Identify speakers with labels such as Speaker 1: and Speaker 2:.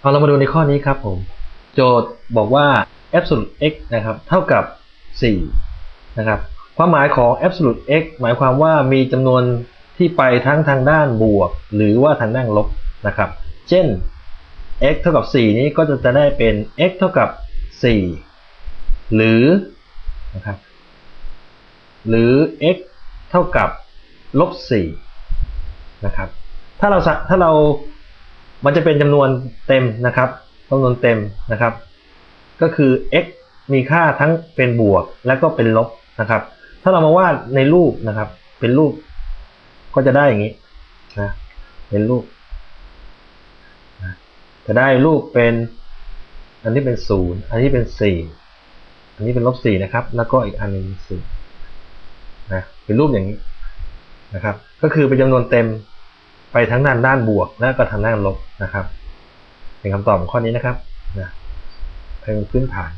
Speaker 1: เอาเรามาดูในข้อนี้ครับผม โจทย์บอกว่า absolute x นะครับ เท่ากับ 4 นะครับ ความหมายของ absolute x หมายความว่ามีจำนวนที่ไปทั้งทางด้านบวก หรือว่าทางด้านลบนะครับ เช่น x เท่ากับ 4 นี้ก็จะจะได้เป็น x เท่ากับ 4 หรือนะครับ หรือ x เท่ากับลบ4นะครับ ถ้าเราถ้าเรา มันจะเป็นจำนวนเต็มนะครับจำนวนเต็มนะครับ ก็คือ x มีค่าทั้งเป็นบวกและก็เป็นลบนะครับ ถ้าเรามาวาดในรูปนะครับ เป็นรูปก็จะได้อย่างนี้นะเป็นรูปนะจะได้รูปเป็น อันนี้เป็นศูนย์อันนี้เป็นสี่อันนี้เป็นลบสี่นะครับ แล้วก็อีกอันหนึงสี่นะเป็นรูปอย่างนี้นะครับ ก็คือเป็นจำนวนเต็ม ไปทั้งด้านด้านบวกและก็ทางด้านลบนะครับ เป็นคำตอบของข้อนี้นะครับนะเป็นพื้นฐาน